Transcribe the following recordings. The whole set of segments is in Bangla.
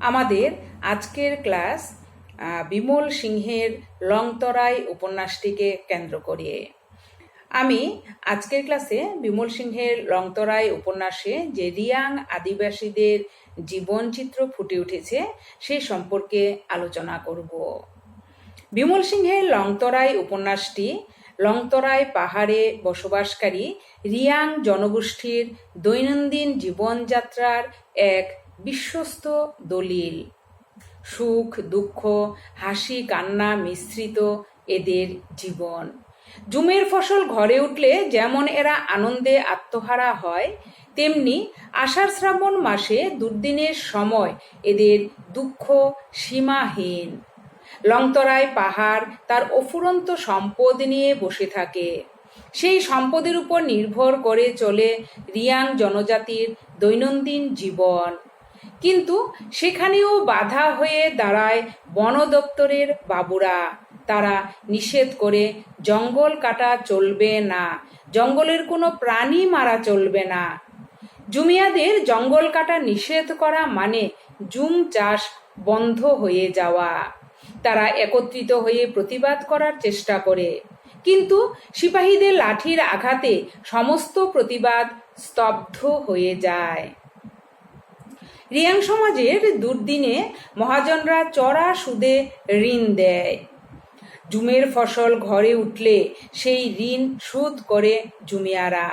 আমাদের আজকের ক্লাস বিমল সিংহের লংতরাই উপন্যাসটিকে কেন্দ্র করে আমি আজকের ক্লাসে বিমল সিংহের লংতরাই উপন্যাসে যে রিয়াং আদিবাসীদের জীবনচিত্র ফুটে উঠেছে, সে সম্পর্কে আলোচনা করব। বিমল সিংহের লংতরাই উপন্যাসটি লংতরাই পাহাড়ে বসবাসকারী রিয়াং জনগোষ্ঠীর দৈনন্দিন জীবনযাত্রার এক বিশ্বস্ত দলিল। সুখ, দুঃখ, হাসি, কান্না মিশ্রিত এদের জীবন। জুমের ফসল ঘরে উঠলে যেমন এরা আনন্দে আত্মহারা হয়, তেমনি আষাঢ় শ্রাবণ মাসে দুর্দিনের সময় এদের দুঃখ সীমাহীন। লংতরায় পাহাড় তার অফুরন্ত সম্পদ নিয়ে বসে থাকে। সেই সম্পদের উপর নির্ভর করে চলে রিয়াং জনজাতির দৈনন্দিন জীবন। কিন্তু সেখানেও বাধা হয়ে দাঁড়ায় বন দপ্তরের বাবুরা। তারা নিষেধ করে জঙ্গল কাটা চলবে না, জঙ্গলের কোনো প্রাণী মারা চলবে না। জুমিয়াদের জঙ্গল কাটা নিষেধ করা মানে জুম চাষ বন্ধ হয়ে যাওয়া। তারা একত্রিত হয়ে প্রতিবাদ করার চেষ্টা করে। কিন্তু সিপাহীদের লাঠির আঘাতে সমস্ত প্রতিবাদ স্তব্ধ হয়ে যায়। রিয়াং সমাজের দুর্দিনে মহাজনরা চড়া সুদে ঋণ দেয়। জুমের ফসল ঘরে উঠলে সেই ঋণ শোধ করে জুমিয়ারা।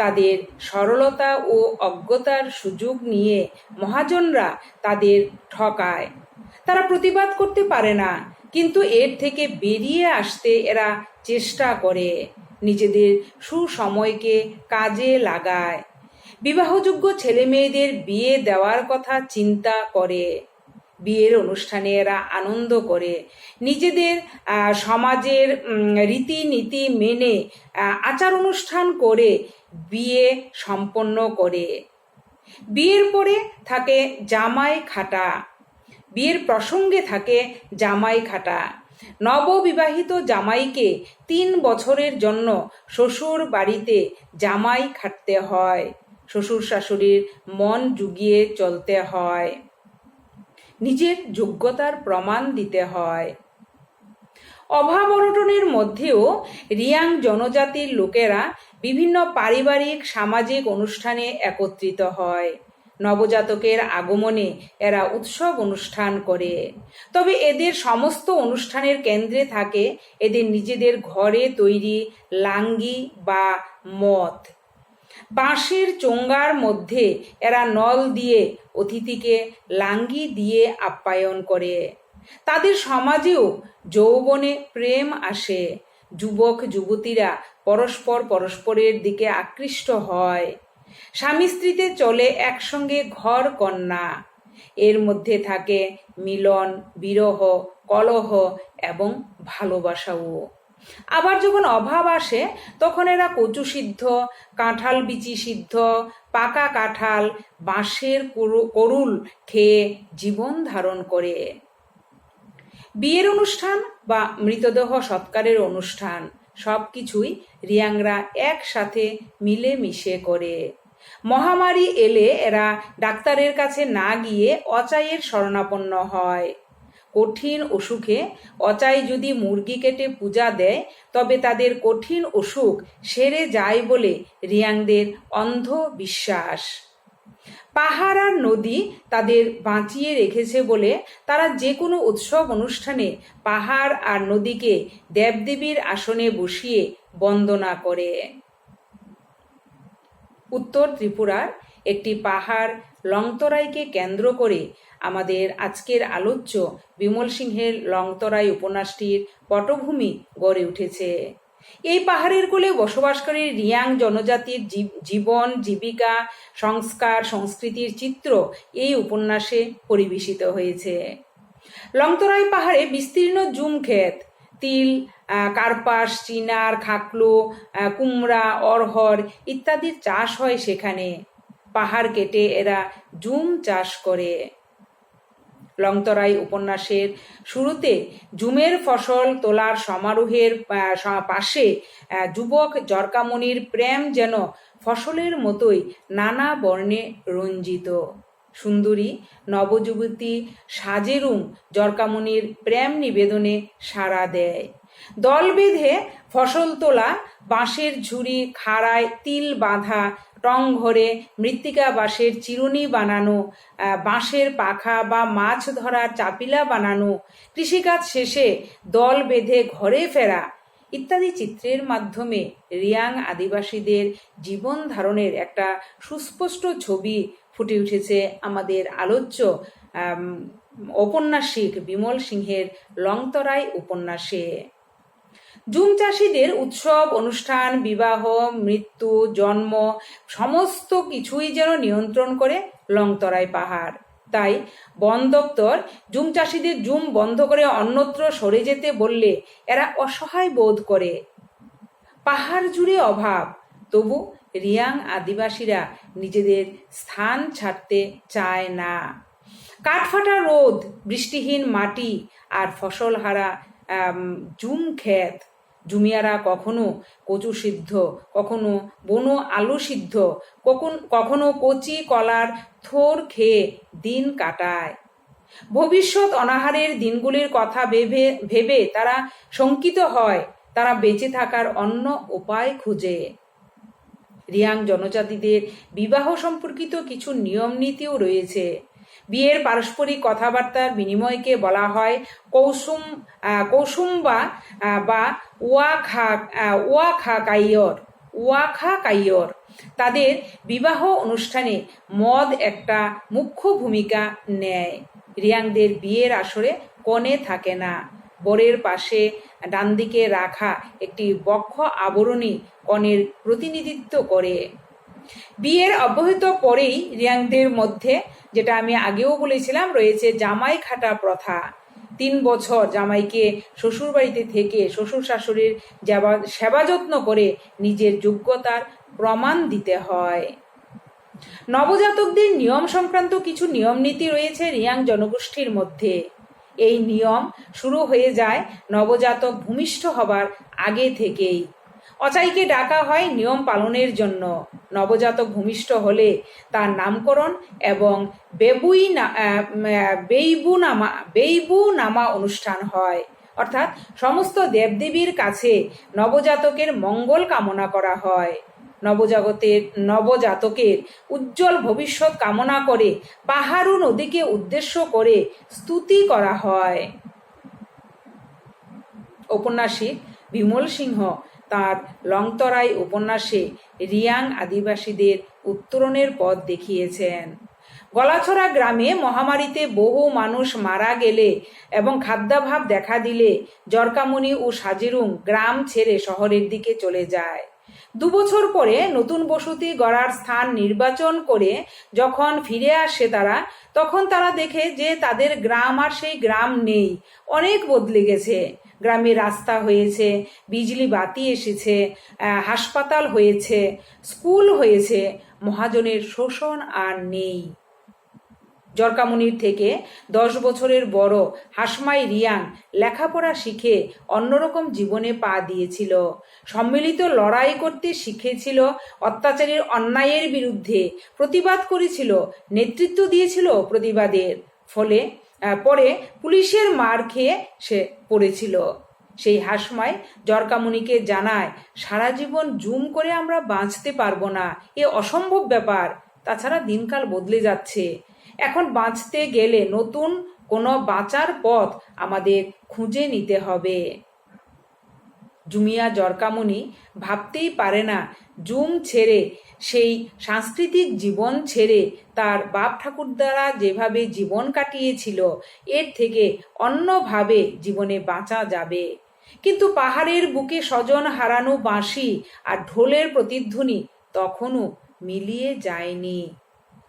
তাদের সরলতা ও অজ্ঞতার সুযোগ নিয়ে মহাজনরা তাদের ঠকায়। তারা প্রতিবাদ করতে পারে না, কিন্তু এর থেকে বেরিয়ে আসতে এরা চেষ্টা করে। নিজেদের সুসময়কে কাজে লাগায়। বিবাহযোগ্য ছেলে মেয়েদের বিয়ে দেওয়ার কথা চিন্তা করে। বিয়ের অনুষ্ঠানে এরা আনন্দ করে। নিজেদের সমাজের রীতিনীতি মেনে আচার অনুষ্ঠান করে বিয়ে সম্পন্ন করে। বিয়ের পরে থাকে জামাই খাটা। বিয়ের প্রসঙ্গে থাকে জামাই খাটা। নববিবাহিত জামাইকে তিন বছরের জন্য শ্বশুর বাড়িতে জামাই খাটতে হয়। শ্বশুর শাশুড়ির মন জুগিয়ে চলতে হয়। নিজের যোগ্যতার প্রমাণ দিতে হয়। অভাব অনটনের মধ্যেও রিয়াং জনজাতির লোকেরা বিভিন্ন পারিবারিক, সামাজিক অনুষ্ঠানে একত্রিত হয়। নবজাতকের আগমনে এরা উৎসব অনুষ্ঠান করে। তবে এদের সমস্ত অনুষ্ঠানের কেন্দ্রে থাকে এদের নিজেদের ঘরে তৈরি লাঙ্গি বা মদ। বাঁশের চোঙ্গার মধ্যে এরা নল দিয়ে অতিথিকে লাঙ্গি দিয়ে আপ্যায়ন করে। তাদের সমাজেও যৌবনে প্রেম আসে। যুবক, যুবতীরা পরস্পর পরস্পরের দিকে আকৃষ্ট হয়। স্বামী স্ত্রীতে চলে একসঙ্গে ঘর কন্যা। এর মধ্যে থাকে মিলন, বিরহ, কলহ এবং ভালোবাসাও। আবার যখন অভাব আসে, তখন এরা কচু সিদ্ধ, কাঁঠাল বিচি সিদ্ধ, পাকা কাঁঠাল, বাঁশের করুল খেয়ে জীবন ধারণ করে। বিয়ের অনুষ্ঠান বা মৃতদেহ সৎকারের অনুষ্ঠান, সব কিছুই রিয়াংরা একসাথে মিলেমিশে করে। মহামারী এলে এরা ডাক্তারের কাছে না গিয়ে অচাইয়ের শরণাপন্ন হয়। কঠিন অসুখে, অচাই যদি মুরগি কেটে পূজা দেয়, তবে তাদের কঠিন অসুখ সেরে যায় বলে রিয়াংদের অন্ধ বিশ্বাস পাহাড় আর নদী তাদের বাঁচিয়ে রেখেছে বলে তারা যে কোনো উৎসব অনুষ্ঠানে পাহাড় আর নদীকে দেবদেবীর আসনে বসিয়ে বন্দনা করে। উত্তর ত্রিপুরার একটি পাহাড় লংতরাইকে কেন্দ্র করে আমাদের আজকের আলোচ্য বিমল সিংহের লংতরাই উপন্যাসটির পটভূমি গড়ে উঠেছে। এই পাহাড়ের কোলে বসবাসকারী রিয়াং জনজাতির জীব- জীবন, জীবিকা, সংস্কার, সংস্কৃতির চিত্র এই উপন্যাসে পরিবেশিত হয়েছে। লংতরাই পাহাড়ে বিস্তীর্ণ জুম ক্ষেত, তিল কার্পাস, চিনার, খাকলো কুমড়া অরহর ইত্যাদির চাষ হয় সেখানে। পাহাড় কেটে এরা জুম চাষ করে। লংতরাই উপন্যাসের শুরুতে জুমের ফসল তোলার সমারোহের পাশে যুবক জরকামনির প্রেম যেন ফসলের মতোই নানা বর্ণে রঞ্জিত। সুন্দরী, নবযুবতী সাজেরুং জরকামুনির প্রেম নিবেদনে সাড়া দেয়। দল বেঁধে ফসল তোলা, বাঁশের ঝুড়ি, খাড়ায় তিল বাঁধা টং ঘরে মৃত্তিকা বাঁশের চিরুনি বানানো বাঁশের পাখা বা মাছ ধরার চাপিলা বানানো, কৃষিকাজ শেষে দল বেঁধে ঘরে ফেরা ইত্যাদি চিত্রের মাধ্যমে রিয়াং আদিবাসীদের জীবন ধারণের একটা সুস্পষ্ট ছবি ফুটে উঠেছে আমাদের আলোচ্য ঔপন্যাসিক বিমল সিংহের লংতরাই উপন্যাসে। জুম চাষিদের উৎসব অনুষ্ঠান বিবাহ মৃত্যু জন্ম সমস্ত কিছুই যেন নিয়ন্ত্রণ করে লংতরাই পাহাড়। তাই বন দপ্তর জুম চাষিদের জুম বন্ধ করে অন্যত্র সরে যেতে বললে এরা অসহায় বোধ করে। পাহাড় জুড়ে অভাব তবু রিয়াং আদিবাসীরা নিজেদের স্থান ছাড়তে চায় না। কাঠফাটা রোদ বৃষ্টিহীন মাটি আর ফসলহারা আম, জুম ক্ষেত জুমিয়ারা কখনো কচু সিদ্ধ, কখনো বনো আলু সিদ্ধ, কখন, কখনো কচি কলার থোর খেয়ে দিন কাটায়। ভবিষ্যৎ অনাহারের দিনগুলির কথা ভেবে ভেবে তারা শঙ্কিত হয়, তারা বেঁচে থাকার অন্য উপায় খুঁজে। রিয়াং জনজাতিদের বিবাহ সম্পর্কিত কিছু নিয়ম নীতিও রয়েছে। বিয়ের পারস্পরিক কথাবার্তার বিনিময়কে বলা হয় কৌসুম কৌসুম্বা বা ওয়াখা ওয়াখা কাইয়র ওয়াখা কাইয়র। তাদের বিবাহ অনুষ্ঠানে মদ একটা মুখ্য ভূমিকা নেয়। রিয়াংদের বিয়ের আসরে কনে থাকে না। বরের পাশে ডান দিকে রাখা একটি বক্ষ আবরণী কনের প্রতিনিধিত্ব করে। বিয়ের অব্যাহত পরেই রিয়াংদের মধ্যে, যেটা আমি আগেও বলেছিলাম, রয়েছে জামাই খাটা প্রথা। তিন বছর জামাইকে শ্বশুরবাড়িতে থেকে শ্বশুর শাশুড়ির সেবা যত্ন করে নিজের যোগ্যতার প্রমাণ দিতে হয়। নবজাতকদের নিয়ম সংক্রান্ত কিছু নিয়ম নীতি রয়েছে রিয়াং জনগোষ্ঠীর মধ্যে। এই নিয়ম শুরু হয়ে যায় নবজাতক ভূমিষ্ঠ হবার আগে থেকেই। অচাইকে ডাকা হয় নিয়ম পালনের জন্য। নবজাতক ভূমিষ্ঠ হলে তার নামকরণ এবং বেবুই না বেইবু নামা বেইবু নামা অনুষ্ঠান হয়। অর্থাৎ সমস্ত দেবদেবীর কাছে নবজাতকের মঙ্গল কামনা করা হয়। নবজাগতের, নবজাতকের উজ্জ্বল ভবিষ্যৎ কামনা করে পাহাড়ু নদীকে উদ্দেশ্য করে স্তুতি করা হয়। ঔপন্যাসিক বিমল সিংহ তার লংতরাই উপন্যাসে রিয়াং আদিবাসীদের উত্তরণের পথ দেখিয়েছেন। গলাছড়া গ্রামে মহামারীতে বহু মানুষ মারা গেলে এবং খাদ্যাভাব দেখা দিলে জরকামণি ও সাজিরুং গ্রাম ছেড়ে শহরের দিকে চলে যায়। দুবছর পরে নতুন বসতি গড়ার স্থান নির্বাচন করে যখন ফিরে আসে তারা, তখন তারা দেখে যে তাদের গ্রাম আর সেই গ্রাম নেই, অনেক বদলে গেছে। গ্রামে রাস্তা হয়েছে, বিজলি বাতি এসেছে হাসপাতাল হয়েছে, স্কুল হয়েছে, মহাজনের শোষণ আর নেই। জরকামুনির থেকে দশ বছরের বড় হাসমাই রিয়াং লেখাপড়া শিখে অন্যরকম জীবনে পা দিয়েছিল। সম্মিলিত লড়াই করতে শিখেছিল অত্যাচারের অন্যায়ের বিরুদ্ধে, প্রতিবাদ করেছিল, নেতৃত্ব দিয়েছিল প্রতিবাদের, ফলে পরে পুলিশের মার খেয়ে সে পড়েছিল। সেই হাসমায় জরকামুনিকে জানায়, সারা জীবন জুম করে আমরা বাঁচতে পারব না। এ অসম্ভব ব্যাপার। তাছাড়া দিনকাল বদলে যাচ্ছে। এখন বাঁচতে গেলে নতুন কোনো বাঁচার পথ আমাদের খুঁজে নিতে হবে। জুমিয়া জরকামুনি ভাবতেই পারে না জুম ছেড়ে, সেই সাংস্কৃতিক জীবন ছেড়ে তার বাপ ঠাকুরদারা যেভাবে জীবন কাটিয়েছিল, এর থেকে অন্যভাবে জীবনে বাঁচা যাবে। কিন্তু পাহাড়ের বুকে স্বজন হারানো বাঁশি আর ঢোলের প্রতিধ্বনি তখনও মিলিয়ে যায়নি।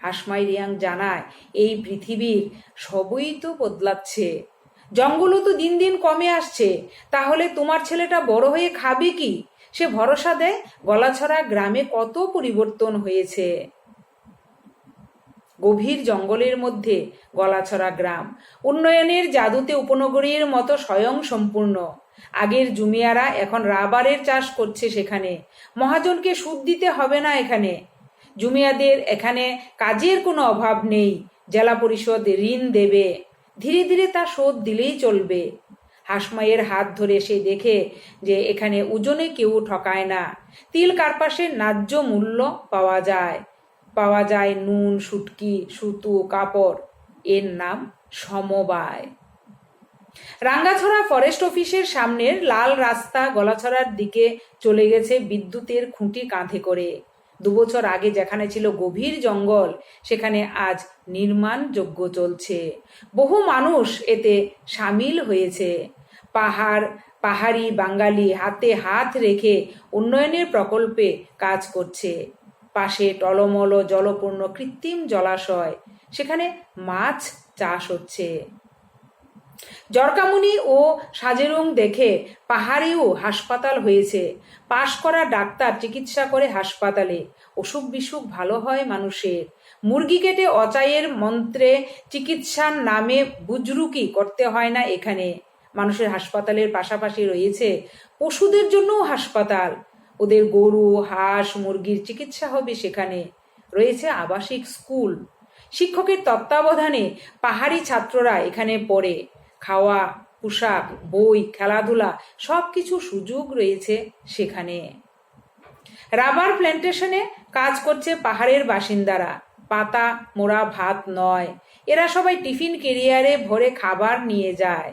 হাসমাই রিয়াং জানায়, এই পৃথিবীর সবই তো বদলাচ্ছে। জঙ্গলও তো দিন দিন কমে আসছে। তাহলে তোমার ছেলেটা বড় হয়ে খাবে কি? সে ভরসা দেয় গলাছড়া গ্রামে কত পরিবর্তন হয়েছে। গভীর জঙ্গলের মধ্যে গলাছড়া গ্রাম। উন্নয়নের জাদুতে উপনগরীর মতো স্বয়ং সম্পূর্ণ আগের জুমিয়ারা এখন রাবারের চাষ করছে সেখানে। মহাজনকে সুদ দিতে হবে না এখানে। জুমিয়াদের এখানে কাজের কোনো অভাব নেই। জেলা পরিষদ ঋণ দেবে। ধীরে ধীরে তা শোধ দিলেই চলবে। হাসমাইয়ের হাত ধরে সে দেখে যে এখানে ওজনে কেউ ঠকায় না। তিল কার্পাসের ন্যায্য মূল্য পাওয়া যায়। পাওয়া যায় নুন শুটকি সুতো, কাপড়। এর নাম সমবায়। রাঙ্গাছড়া ফরেস্ট অফিসের সামনের লাল রাস্তা গলাছড়ার দিকে চলে গেছে বিদ্যুতের খুঁটি কাঁধে করে। দুবছর আগে যেখানে ছিল গভীর জঙ্গল, সেখানে আজ নির্মাণ যোগ্য চলছে। বহু মানুষ এতে সামিল হয়েছে। পাহাড়, পাহাড়ি বাঙালি হাতে হাত রেখে উন্নয়নের প্রকল্পে কাজ করছে। পাশে টলমল জলপূর্ণ কৃত্রিম জলাশয়, সেখানে মাছ চাষ হচ্ছে। জরকামুনি ও সাজেরুং দেখে পাহাড়েও হাসপাতাল হয়েছে। পাশ করা ডাক্তার চিকিৎসা করে হাসপাতালে। অসুখ বিসুখ ভালো হয় মানুষের। মুরগি কেটে অচায়ের মন্ত্রে চিকিৎসার নামে বুজরুকি করতে হয় না এখানে। মানুষের হাসপাতালের পাশাপাশি রয়েছে পশুদের জন্যও হাসপাতাল। ওদের গরু, হাঁস, মুরগির চিকিৎসা হবে সেখানে। রয়েছে আবাসিক স্কুল। শিক্ষকের তত্ত্বাবধানে পাহাড়ি ছাত্ররা এখানে পড়ে। খাওয়া, পোশাক, বই, খেলাধুলা সব কিছু সুযোগ রয়েছে সেখানে। রাবার প্ল্যান্টেশনে কাজ করছে পাহাড়ের বাসিন্দারা। পাতা, মোড়া, ভাত নয়। এরা সবাই টিফিন কেরিয়ারে ভরে খাবার নিয়ে যায়।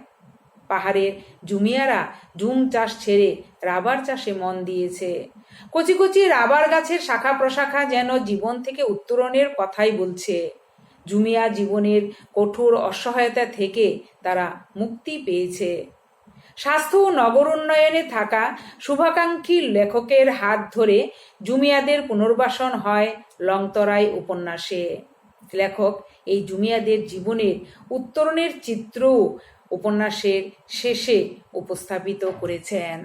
পাহাড়ের জুমিয়ারা জুম চাষ ছেড়ে রাবার চাষে মন দিয়েছে। কচি কচি রাবার গাছের শাখা প্রশাখা যেন জীবন থেকে উত্তরণের কথাই বলছে। জুমিয়া জীবনের কঠোর অসহায়তা থেকে তারা মুক্তি পেয়েছে। স্বাস্থ্য ও নগর উন্নয়নে থাকা শুভাকাঙ্ক্ষী লেখকের হাত ধরে জুমিয়াদের পুনর্বাসন হয় লংতরাই উপন্যাসে। লেখক এই জুমিয়াদের জীবনের উত্তরণের চিত্রও উপন্যাসের শেষে উপস্থাপিত করেছেন।